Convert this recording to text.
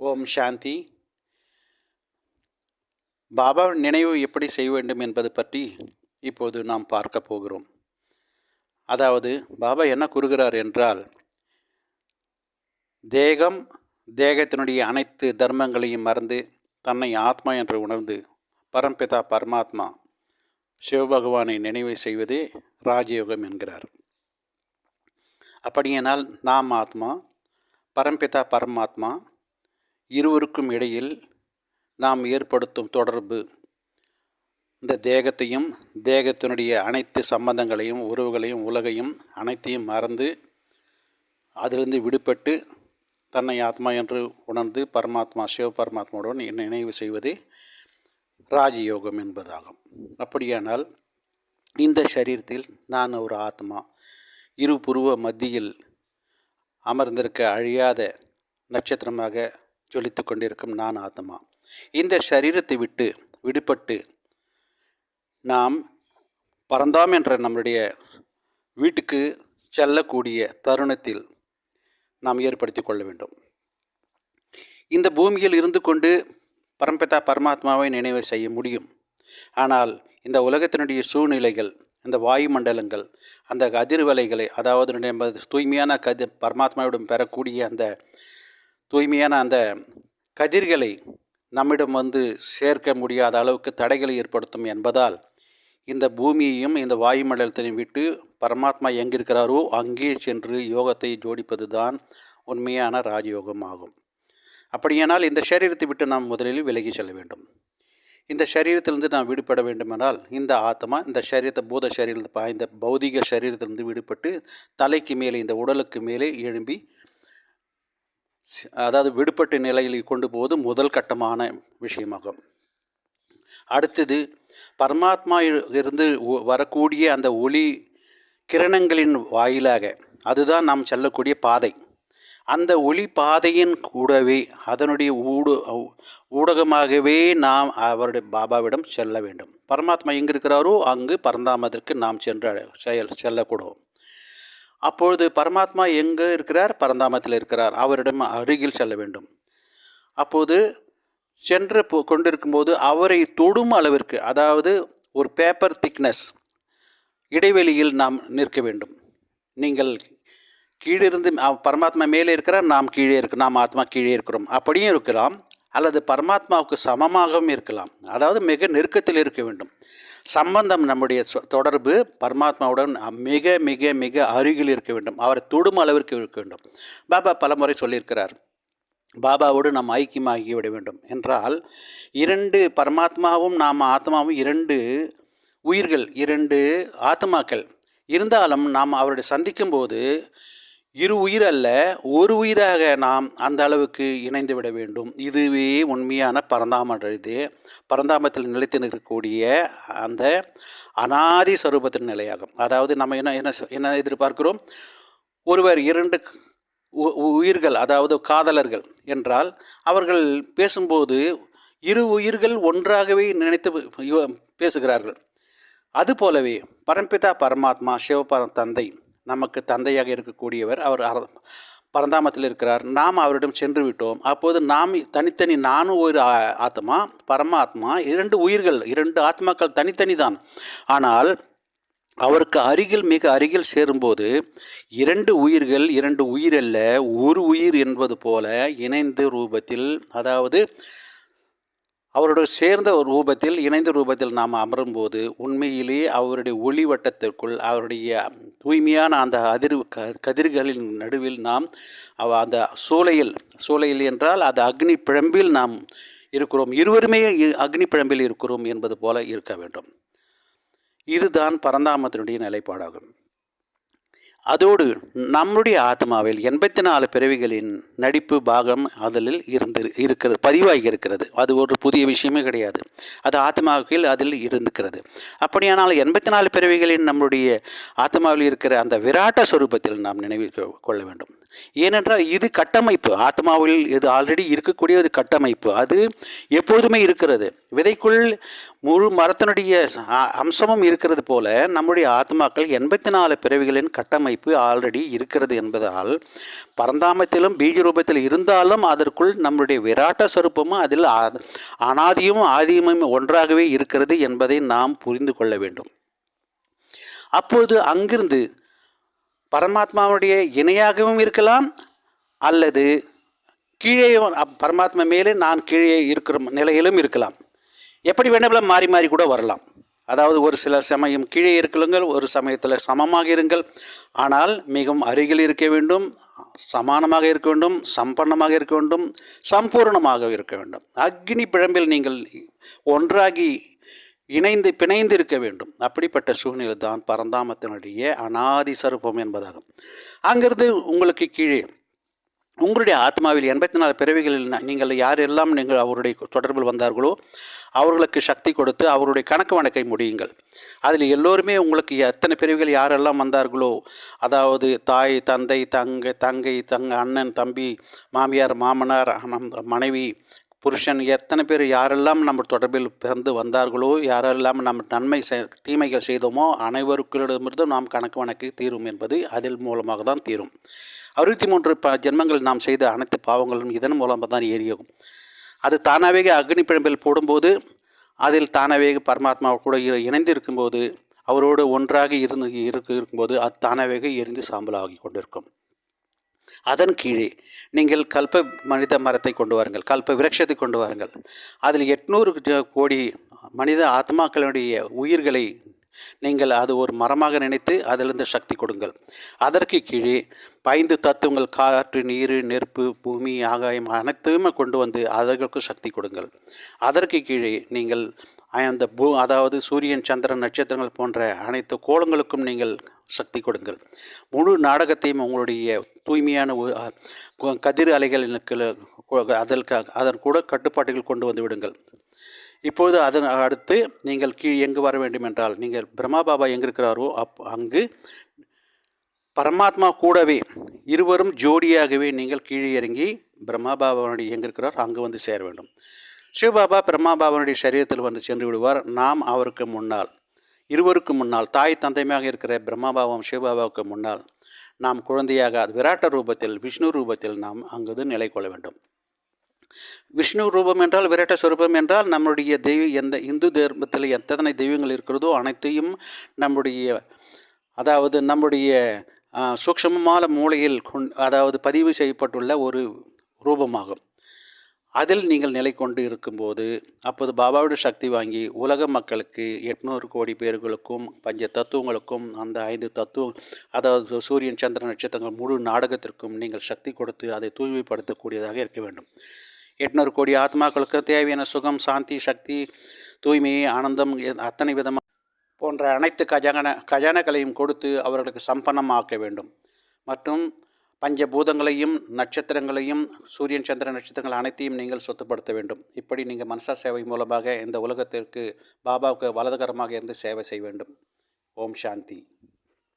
ஓம் சாந்தி. பாபா நினைவு எப்படி செய்ய வேண்டும் என்பது பற்றி இப்போது நாம் பார்க்க போகிறோம். அதாவது பாபா என்ன கூறுகிறார் என்றால் தேகம் தேகத்தினுடைய அனைத்து தர்மங்களையும் மறந்து தன்னை ஆத்மா என்று உணர்ந்து பரம்பிதா பரமாத்மா சிவபகவானை நினைவு செய்வதே ராஜயோகம் என்கிறார். அப்படியானால் நாம் ஆத்மா பரம்பிதா பரமாத்மா இருவருக்கும் இடையில் நாம் ஏற்படுத்தும் தொடர்பு. இந்த தேகத்தையும் தேகத்தினுடைய அனைத்து சம்பந்தங்களையும் உறவுகளையும் உலகையும் அனைத்தையும் மறந்து அதிலிருந்து விடுபட்டு தன்னை ஆத்மா என்று உணர்ந்து பரமாத்மா சிவ பரமாத்மாவுடன் நினைவு செய்வதே ராஜயோகம் என்பதாகும். அப்படியானால் இந்த சரீரத்தில் நான் ஒரு ஆத்மா இரு புருவ மத்தியில் அமர்ந்திருக்க அழியாத நட்சத்திரமாக ஜொலித்து கொண்டிருக்கும் நான் ஆத்மா. இந்த சரீரத்தை விட்டு விடுபட்டு நாம் பறந்தாம் என்ற நம்முடைய வீட்டுக்கு செல்லக்கூடிய தருணத்தில் நாம் ஏற்படுத்தி கொள்ள வேண்டும். இந்த பூமியில் இருந்து கொண்டு பரம்பிதா பரமாத்மாவை நினைவு செய்ய முடியும். ஆனால் இந்த உலகத்தினுடைய சூழ்நிலைகள் இந்த வாயுமண்டலங்கள் அந்த அதிர்வலைகளை அதாவது தூய்மையான கதி பரமாத்மாவிடம் பெறக்கூடிய அந்த தூய்மையான அந்த கதிர்களை நம்மிடம் வந்து சேர்க்க முடியாத அளவுக்கு தடைகளை ஏற்படுத்தும் என்பதால் இந்த பூமியையும் இந்த வாயுமண்டலத்தையும் விட்டு பரமாத்மா எங்கிருக்கிறாரோ அங்கே சென்று யோகத்தை ஜோடிப்பது தான் உண்மையான ராஜயோகம் ஆகும். அப்படியானால் இந்த சரீரத்தை விட்டு நாம் முதலில் விலகி செல்ல வேண்டும். இந்த சரீரத்திலிருந்து நாம் விடுபட வேண்டுமென்றால் இந்த ஆத்மா இந்த சரீரத்தை பூத சரீரத்தை இந்த பௌதிக சரீரத்திலிருந்து விடுபட்டு தலைக்கு மேலே இந்த உடலுக்கு மேலே எழும்பி அதாவது விடுபட்ட நிலையில் கொண்டு போவது முதல் கட்டமான விஷயமாகும். அடுத்தது பரமாத்மா இருந்து வரக்கூடிய அந்த ஒளி கிரணங்களின் வாயிலாக அதுதான் நாம் செல்லக்கூடிய பாதை. அந்த ஒளி பாதையின் கூடவே அதனுடைய ஊடு ஊடகமாகவே நாம் அவருடைய பாபாவிடம் செல்ல வேண்டும். பரமாத்மா எங்கே இருக்கிறாரோ அங்கு பரந்தாமதற்கு நாம் சென்று செயல் செல்லக்கூடும். அப்பொழுது பரமாத்மா எங்கே இருக்கிறார்? பரந்தாமத்தில் இருக்கிறார். அவரிடம் அருகில் செல்ல வேண்டும். அப்போது சென்று கொண்டிருக்கும்போது அவரை தொடும் அளவிற்கு அதாவது ஒரு பேப்பர் திக்னஸ் இடைவெளியில் நாம் நிற்க வேண்டும். நீங்கள் கீழிருந்து பரமாத்மா மேலே இருக்கிறார் நாம் கீழே இருக்க நாம் ஆத்மா கீழே இருக்கிறோம். அப்படியும் இருக்கலாம். அல்லது பரமாத்மாவுக்கு சமமாகவும் இருக்கலாம். அதாவது மிக நெருக்கத்தில் இருக்க வேண்டும். சம்பந்தம் நம்முடைய தொடர்பு பரமாத்மாவுடன் மிக மிக மிக அருகில் இருக்க வேண்டும். அவரை தொடும் அளவிற்கு இருக்க வேண்டும். பாபா பலமுறை சொல்லியிருக்கிறார். பாபாவோடு நாம் ஐக்கியமாகி விட வேண்டும். என்றால் இரண்டு பரமாத்மாவும் நாம் ஆத்மாவும் இரண்டு உயிர்கள் இரண்டு ஆத்மாக்கள். இருந்தாலும் நாம் அவருடைய சந்திக்கும்போது இரு உயிர் அல்ல ஒரு உயிராக நாம் அந்த அளவுக்கு இணைந்து விட வேண்டும். இதுவே உண்மையான பரந்தாமன்ற பரந்தாமத்தில் நிலைத்து நிற்கக்கூடிய அந்த அனாதி ஸ்வரூபத்தின் நிலையாகும். அதாவது நம்ம என்ன என்ன என்ன எதிர்பார்க்கிறோம்? ஒருவர் இரண்டு உயிர்கள் அதாவது காதலர்கள் என்றால் அவர்கள் பேசும்போது இரு உயிர்கள் ஒன்றாகவே நினைத்து பேசுகிறார்கள். அதுபோலவே பரம்பிதா பரமாத்மா சிவபரம் தந்தை நமக்கு தந்தையாக இருக்கக்கூடியவர் அவர் பரந்தாமத்தில் இருக்கிறார். நாம் அவரிடம் சென்று விட்டோம் அப்போது நாம் தனித்தனி நானும் ஒரு ஆத்மா பரமாத்மா இரண்டு உயிர்கள் இரண்டு ஆத்மாக்கள் தனித்தனி தான் ஆனால் அவருக்கு அருகில் மிக அருகில் சேரும்போது இரண்டு உயிர்கள் இரண்டு உயிரல்ல ஒரு உயிர் என்பது போல இணைந்த ரூபத்தில் அதாவது அவருடைய சேர்ந்த ஒரு ரூபத்தில் இணைந்த ரூபத்தில் நாம் அமரும்போது உண்மையிலேயே அவருடைய ஒளி வட்டத்திற்குள் அவருடைய தூய்மையான அந்த அதிர் க கதிர்களின் நடுவில் நாம் அவ அந்த சூளையில் சூளையில் என்றால் அது அக்னி பிழம்பில் நாம் இருக்கிறோம். இருவருமே அக்னி பிழம்பில் இருக்கிறோம் என்பது போல இருக்க வேண்டும். இதுதான் பரந்தாமத்தினுடைய நிலைப்பாடாகும். அதோடு நம்முடைய ஆத்மாவில் எண்பத்தி நாலு பிறவிகளின் நடிப்பு பாகம் அதில் இருந்து இருக்கிறது பதிவாகி இருக்கிறது. அது ஒரு புதிய விஷயமே கிடையாது. அது ஆத்மாவில் அதில் இருந்துக்கிறது அப்படியானால் எண்பத்தி நாலு பிறவிகளின் நம்முடைய ஆத்மாவில் இருக்கிற அந்த விராட்ட ஸ்வரூபத்தில் நாம் நினைவு கொள்ள வேண்டும். ஏனென்றால் இது கட்டமைப்பு. ஆத்மாவில் இது ஆல்ரெடி இருக்கக்கூடிய ஒரு கட்டமைப்பு. அது எப்போதுமே இருக்கிறது. விதைக்குள் முழு மரத்தினுடைய அ- அம்சமும் இருக்கிறது போல நம்முடைய ஆத்மாக்கள் எண்பத்தி நாலு பிறவிகளின் கட்டமைப்பு ஆல்ரெடி இருக்கிறது என்பதால் பரந்தாமத்திலும் பீஜ ரூபத்தில் இருந்தாலும் அதற்குள் நம்முடைய விராட்ட சொரூபமும் அதில் அனாதியும் ஆதியமும் ஒன்றாகவே இருக்கிறது என்பதை நாம் புரிந்து கொள்ள வேண்டும். அப்போது அங்கிருந்து பரமாத்மாவுடைய இணையாகவும் இருக்கலாம் அல்லது கீழே பரமாத்மா மேலே நான் கீழே இருக்கிற நிலையிலும் இருக்கலாம். எப்படி வேண்டுமெல்லாம் மாறி மாறி கூட வரலாம். அதாவது ஒரு சில சமயம் கீழே இருக்கலுங்கள் ஒரு சமயத்தில் சமமாக இருங்கள். ஆனால் மிகவும் அருகில் இருக்க வேண்டும் சமானமாக இருக்க வேண்டும் சம்பன்னமாக இருக்க வேண்டும் சம்பூர்ணமாக இருக்க வேண்டும். அக்னி பிழம்பில் நீங்கள் ஒன்றாகி இணைந்து பிணைந்து இருக்க வேண்டும். அப்படிப்பட்ட சூழ்நிலை தான் பரந்தாமத்தினுடைய அனாதி சருப்பம் என்பதாகும். அங்கிருந்து உங்களுக்கு கீழே உங்களுடைய ஆத்மாவில் எண்பத்தி நாலு பிறவிகளில் நீங்கள் யாரெல்லாம் நீங்கள் அவருடைய தொடர்பில் வந்தார்களோ அவர்களுக்கு சக்தி கொடுத்து அவருடைய கணக்கு வணக்கை முடியுங்கள். அதில் எல்லோருமே உங்களுக்கு எத்தனை பிறவிகள் யாரெல்லாம் வந்தார்களோ அதாவது தாய் தந்தை தங்கை தங்கை தங்க அண்ணன் தம்பி மாமியார் மாமனார் மனைவி புருஷன் எத்தனை பேர் யாரெல்லாம் நம்ம தொடர்பில் பிறந்து வந்தார்களோ யாரெல்லாம் நம்ம நன்மை தீமைகள் செய்தோமோ அனைவருக்களிடமிருந்தும் நாம் கணக்கு வணக்கு தீரும் என்பது அதில் மூலமாக தான் தீரும். அறுபத்தி மூன்று ப ஜென்மங்கள் நாம் செய்த அனைத்து பாவங்களும் இதன் மூலமாக தான் ஏறியாகும். அது தானாகவே அக்னி பிழம்பில் போடும்போது அதில் தானாகவே பரமாத்மா கூட இ- இணைந்து இருக்கும்போது அவரோடு ஒன்றாக இருந்து இருக்கு இருக்கும்போது அது தானாகவே எரிந்து சாம்பலாகி கொண்டிருக்கும். அதன் கீழே நீங்கள் கல்ப மனித மரத்தை கொண்டு வாருங்கள் கல்ப விரக்ஷத்தை கொண்டு வாருங்கள். அதில் எட்நூறு கோடி மனித ஆத்மாக்களுடைய உயிர்களை நீங்கள் அது ஒரு மரமாக நினைத்து அதிலிருந்து சக்தி கொடுங்கள். அதற்கு கீழே ஐந்து தத்துவங்கள் காற்று நீர் நெருப்பு பூமி ஆகாயம் அனைத்தையுமே கொண்டு வந்து அதற்கு சக்தி கொடுங்கள். அதற்கு கீழே நீங்கள் அந்த பூ அதாவது சூரியன் சந்திரன் நட்சத்திரங்கள் போன்ற அனைத்து கோலங்களுக்கும் நீங்கள் சக்தி கொடுங்கள். முழு நாடகத்தையும் உங்களுடைய தூய்மையான கதிர் அலைகளுக்கு அதற்கு அதன் கூட கட்டுப்பாட்டுகள் கொண்டு வந்து விடுங்கள். இப்பொழுது அதன் அடுத்து நீங்கள் கீழ் எங்கு வர வேண்டும் என்றால் நீங்கள் பிரம்மா பாபா எங்கே இருக்கிறாரோ அப் அங்கு பரமாத்மா கூடவே இருவரும் ஜோடியாகவே நீங்கள் கீழே இறங்கி பிரம்மா பாபாவுடைய எங்கே இருக்கிறார் அங்கு வந்து சேர வேண்டும். சிவபாபா பிரம்மா பாபாவுடைய சரீரத்தில் வந்து சென்று விடுவார். நாம் அவருக்கு முன்னால் இருவருக்கு முன்னால் தாய் தந்தையாக இருக்கிற பிரம்மாபாவம் சிவபாபாவுக்கு முன்னால் நாம் குழந்தையாக அது விராட்ட ரூபத்தில் விஷ்ணு ரூபத்தில் நாம் அங்குது நிலை கொள்ள வேண்டும். விஷ்ணு ரூபம் என்றால் விராட்ட சுரூபம் என்றால் நம்முடைய தெய்வ எந்த இந்து தர்மத்தில் எத்தனை தெய்வங்கள் இருக்கிறதோ அனைத்தையும் நம்முடைய அதாவது நம்முடைய சூக்ஷமமான மூளையில் கொண் அதாவது பதிவு செய்யப்பட்டுள்ள ஒரு ரூபமாகும். அதில் நீங்கள் நிலை கொண்டு இருக்கும்போது அப்போது பாபாவுடைய சக்தி வாங்கி உலக மக்களுக்கு எட்நூறு கோடி பேர்களுக்கும் பஞ்ச தத்துவங்களுக்கும் அந்த ஐந்து தத்துவம் அதாவது சூரியன் சந்திர நட்சத்திரங்கள் முழு நாடகத்திற்கும் நீங்கள் சக்தி கொடுத்து அதை தூய்மைப்படுத்தக்கூடியதாக இருக்க வேண்டும். எட்நூறு கோடி ஆத்மாக்களுக்கு தேவையான சுகம் சாந்தி சக்தி தூய்மை ஆனந்தம் அத்தனை விதமாக போன்ற அனைத்து கஜான கஜானகளையும் கொடுத்து அவர்களுக்கு சம்பன்னமாக்க வேண்டும். மற்றும் பஞ்சபூதங்களையும் நட்சத்திரங்களையும் சூரியன் சந்திர நட்சத்திரங்கள் அனைத்தையும் நீங்கள் சொத்துப்படுத்த வேண்டும். இப்படி நீங்கள் மனசா சேவை மூலமாக இந்த உலகத்திற்கு பாபாவுக்கு வலதுகரமாக இருந்து சேவை செய்ய வேண்டும். ஓம் சாந்தி.